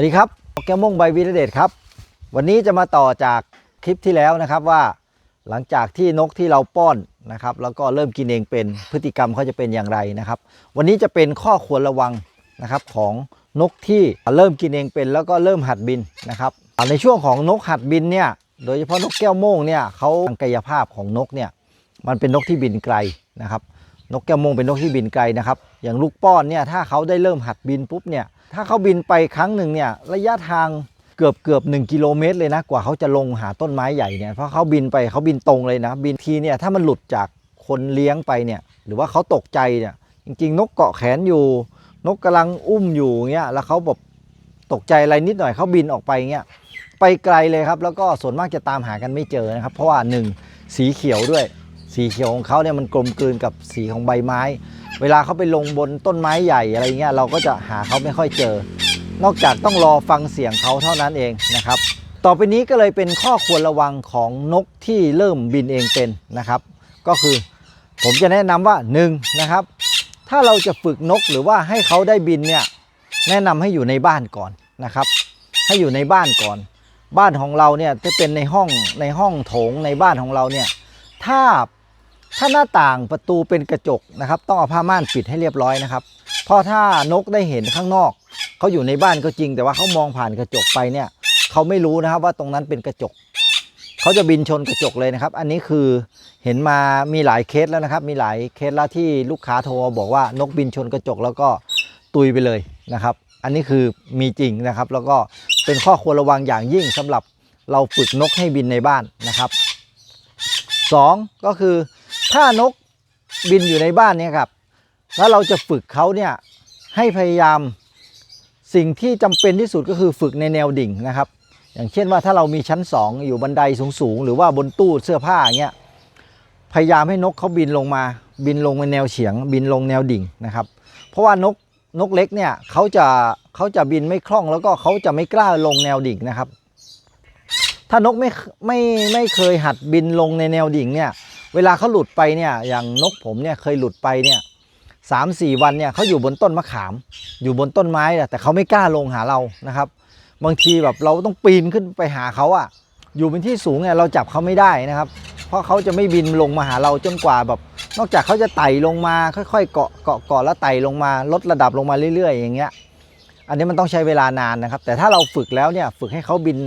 วัสดีครับแก้วม่งใบวีระเดชครับ วันนี้จะมาต่อจากคลิปที่แล้วนะครับว่า หลังจากที่นกที่เราป้อนนะครับ แล้วก็เริ่มกินเองเป็นพฤติกรรมเขาจะเป็นอย่างไรนะครับ วันนี้จะเป็นข้อควรระวังนะครับของนกที่เริ่มกินเองเป็น แล้วก็เริ่มหัดบินนะครับในช่วงของนกหัดบินเนี่ยโดยเฉพาะนกแก้วโม่งเนี่ยเขาทางกายภาพของนกเนี่ยมันเป็นนกที่บินไกลนะครับ นกแก้วโมงเป็นนกที่บินไกลนะครับ อย่างลูกป้อนเนี่ยถ้าเขาได้เริ่มหัดบินปุ๊บเนี่ย ถ้าเขาบินไปครั้งหนึ่งเนี่ยระยะทางเกือบเกือบหกิโลเมตรเลยนะกว่าเขาจะลงหาต้นไม้ใหญ่เนี่ยเพราะเขาบินไปเขาบินตรงเลยนะ บินทีเนี่ยถ้ามันหลุดจากคนเลี้ยงไปเนี่ยหรือว่าเขาตกใจเนี่ยจริง ๆ นกเกาะแขนอยู่ นกกำลังอุ้มอยู่เงี้ยแล้วเขาแบบตกใจอะไรนิดหน่อยเขาบินออกไปเงี้ยไปไกลเลยครับ แล้วก็ส่วนมากจะตามหากันไม่เจอนะครับ เพราะว่าหนึ่งสีเขียวด้วย สีเขียวของเขาเนี่ยมันกลมกลืนกับสีของใบไม้ เวลาเขาไปลงบนต้นไม้ใหญ่อะไรเงี้ยเราก็จะหาเขาไม่ค่อยเจอ นอกจากต้องรอฟังเสียงเขาเท่านั้นเองนะครับ ต่อไปนี้ก็เลยเป็นข้อควรระวังของนกที่เริ่มบินเองเป็นนะครับ ก็คือผมจะแนะนำว่า1นงนะครับ ถ้าเราจะฝึกนกหรือว่าให้เขาได้บินเนี่ยแนะนำให้อยู่ในบ้านก่อนนะครับ ให้อยู่ในบ้านก่อน บ้านของเราเนี่ยจะเป็นในห้องในห้องโถงในบ้านของเราเนี่ยถ้า ถ้าหน้าต่างประตูเป็นกระจกนะครับ ต้องเอาผ้าม่านปิดให้เรียบร้อยนะครับ เพราะถ้านกได้เห็นข้างนอก เขาอยู่ในบ้านก็จริง แต่ว่าเขามองผ่านกระจกไปเนี่ย เขาไม่รู้นะครับว่าตรงนั้นเป็นกระจก เขาจะบินชนกระจกเลยนะครับ อันนี้คือเห็นมามีหลายเคสแล้วนะครับ มีหลายเคสแล้วที่ลูกค้าโทรบอกว่านกบินชนกระจกแล้วก็ตุยไปเลยนะครับ อันนี้คือมีจริงนะครับ แล้วก็เป็นข้อควรระวังอย่างยิ่งสำหรับเราฝึกนกให้บินในบ้านนะครับสองก็คือ ถ้านกบินอยู่ในบ้านเนี่ยครับ แล้วเราจะฝึกเขาเนี่ยให้พยายามสิ่งที่จำเป็นที่สุดก็คือฝึกในแนวดิ่งนะครับ อย่างเช่นว่าถ้าเรามีชั้น 2 อยู่บันไดสูงๆ หรือว่าบนตู้เสื้อผ้าอย่างเงี้ยพยายามให้นกเขาบินลงมา บินลงในแนวเฉียง บินลงแนวดิ่งนะครับ เพราะว่านกนกเล็กเนี่ยเขาจะเขาจะบินไม่คล่องแล้วก็เขาจะไม่กล้าลงแนวดิ่งนะครับ ถ้านกไม่ไม่ไม่เคยหัดบินลงในแนวดิ่งเนี่ย เวลาเขาหลุดไปเนี่ยอย่างนกผมเนี่ยเคยหลุดไปเนี่ยสามสี่วันเนี่ยเขาอยู่บนต้นมะขาม อยู่บนต้นไม้แต่เขาไม่กล้าลงหาเรานะครับ บางทีแบบเราต้องปีนขึ้นไปหาเขาอะอยู่เป็นที่สูงเนี่ยเราจับเขาไม่ได้นะครับ เพราะเขาจะไม่บินลงมาหาเราจนกว่าแบบ นอกจากเขาจะไต่ลงมาค่อยๆเกาะเกาะเกาะแล้วไต่ลงมาลดระดับลงมาเรื่อย ๆ อย่างเงี้ยอันนี้มันต้องใช้เวลานานนะครับ แต่ถ้าเราฝึกแล้วเนี่ยฝึกให้เขาบิน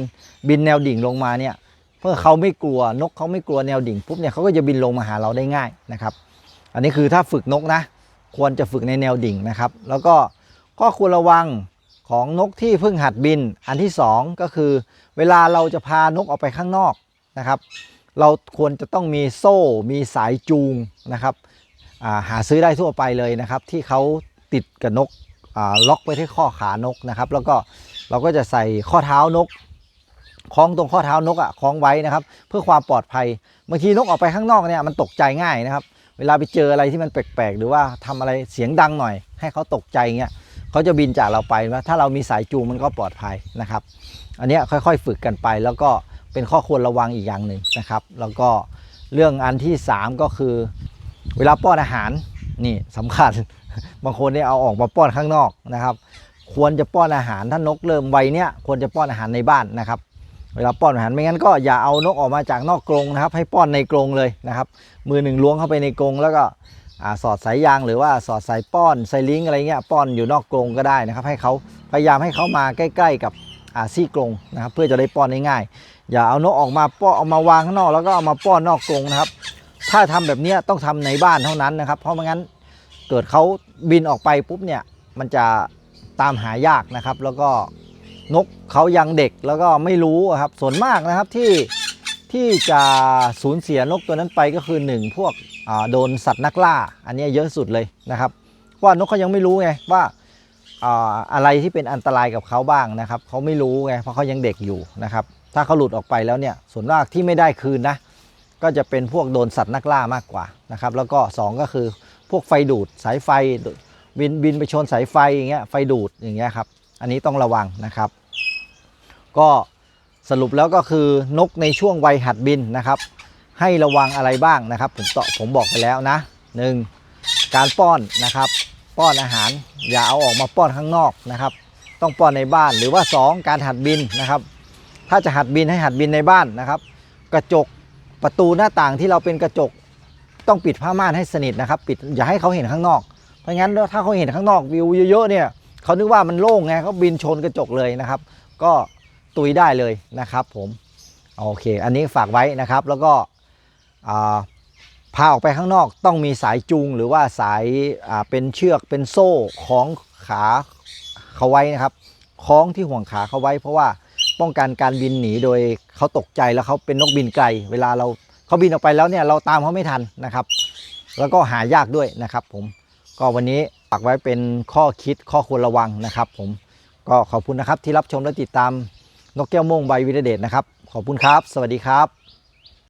บินแนวดิ่งลงมาเนี่ย เพื่อเขาไม่กลัวนกเขาไม่กลัวแนวดิ่งปุ๊บเนี่ยเขาก็จะบินลงมาหาเราได้ง่ายนะครับ อันนี้คือถ้าฝึกนกนะ ควรจะฝึกในแนวดิ่งนะครับ แล้วก็ข้อควรระวังของนกที่เพิ่งหัดบิน อันที่สองก็คือ เวลาเราจะพานกออกไปข้างนอกนะครับ เราควรจะต้องมีโซ่ มีสายจูงนะครับาหาซื้อได้ทั่วไปเลยนะครับ ที่เขาติดกับนกล็อกไว้ที่ข้อขานกนะครับ แล้วก็เราก็จะใส่ข้อเท้านก คล้องตรงข้อเท้านกอะคล้องไว้นะครับ เพื่อความปลอดภัยบางทีนกออกไปข้างนอกเนี่ยมันตกใจง่ายนะครับ เวลาไปเจออะไรที่มันแปลกๆ หรือว่าทำอะไรเสียงดังหน่อย ให้เขาตกใจเงี้ยเขาจะบินจากเราไปว่าถ้าเรามีสายจูงมันก็ปลอดภัยนะครับ อันนี้ค่อยๆฝึกกันไป แล้วก็เป็นข้อควรระวังอีกอย่างหนึ่งนะครับ แล้วก็เรื่องอันที่ 3 ก็คือ เวลาป้อนอาหารนี่สำคัญ บางคนเนี่ยเอาออกมาป้อนข้างนอกนะครับ ควรจะป้อนอาหารถ้านกเริ่มวัยเนี้ยควรจะป้อนอาหารในบ้านนะครับ เวลาป้อนอาหารไม่งั้นก็อย่าเอานกออกมาจากนอกกรงนะครับ ให้ป้อนในกรงเลยนะครับ มือหนึ่งล้วงเข้าไปในกรงแล้วก็สอดสายยางหรือว่าสอดสายป้อนสายลิงอะไรเงี้ยป้อนอยู่นอกกรงก็ได้นะครับ ให้เขาพยายามให้เขามาใกล้ ๆ กับซี่กรงนะครับ เพื่อจะได้ป้อนง่ายๆอย่าเอานกออกมาป้อนเอามาวางข้างนอกแล้วก็เอามาป้อนนอกกรงนะครับ ถ้าทำแบบนี้ต้องทำในบ้านเท่านั้นนะครับ เพราะไม่งั้นเกิดเขาบินออกไปปุ๊บเนี่ยมันจะตามหายากนะครับ แล้วก็ นกเขายังเด็กแล้วก็ไม่รู้ครับส่วนมากนะครับที่ที่จะสูญเสียนกตัวนั้นไปก็คือหนึ่งพวกโดนสัตว์นักล่า อันนี้เยอะสุดเลยนะครับ ว่านกเขายังไม่รู้ไงว่าอ่าอะไรที่เป็นอันตรายกับเขาบ้างนะครับเขาไม่รู้ไงเพราะเขายังเด็กอยู่นะครับ ถ้าเขาหลุดออกไปแล้วเนี่ยส่วนมากที่ไม่ได้คืนนะก็จะเป็นพวกโดนสัตว์นักล่ามากกว่านะครับแล้วก็ 2 ก็คือพวกไฟดูดสายไฟบินบินไปชนสายไฟอย่างเงี้ยไฟดูดอย่างเงี้ยครับ อันนี้ต้องระวังนะครับ ก็สรุปแล้วก็คือนกในช่วงวัยหัดบินนะครับ ให้ระวังอะไรบ้างนะครับ ผมตผมบอกไปแล้วนะหนึ่งการป้อนนะครับ ป้อนอาหารอย่าเอาออกมาป้อนข้างนอกนะครับ ต้องป้อนในบ้านหรือว่า 2 การหัดบินนะครับ ถ้าจะหัดบินให้หัดบินในบ้านนะครับ กระจกประตูหน้าต่างที่เราเป็นกระจกต้องปิดผ้าม่านให้สนิทนะครับ ปิดอย่าให้เขาเห็นข้างนอก เพราะงั้นถ้าเขาเห็นข้างนอกวิวเยอะๆเนี่ย เขานึกว่ามันโล่งไงเขาบินชนกระจกเลยนะครับ ก็ตุยได้เลยนะครับ ผมโอเค อันนี้ฝากไว้นะครับ แล้วก็พาออกไปข้างนอกต้องมีสายจูงหรือว่าสายาเป็นเชือกเป็นโซ่ของขาเขาไว้นะครับคล้องที่ห่วงขาเขาไว้ เพราะว่าป้องกันการบินหนีโดยเขาตกใจแล้วเขาเป็นนกบินไกล เวลาเราเขาบินออกไปแล้วเนี่ยเราตามเขาไม่ทันนะครับ แล้วก็หายากด้วยนะครับ ผมก็วันนี้ ฝากไว้เป็นข้อคิดข้อควรระวังนะครับ ผมก็ขอบคุณนะครับที่รับชมและติดตามนกแก้วโม่งใบวิรเดชนะครับ ขอบคุณครับ สวัสดีครับ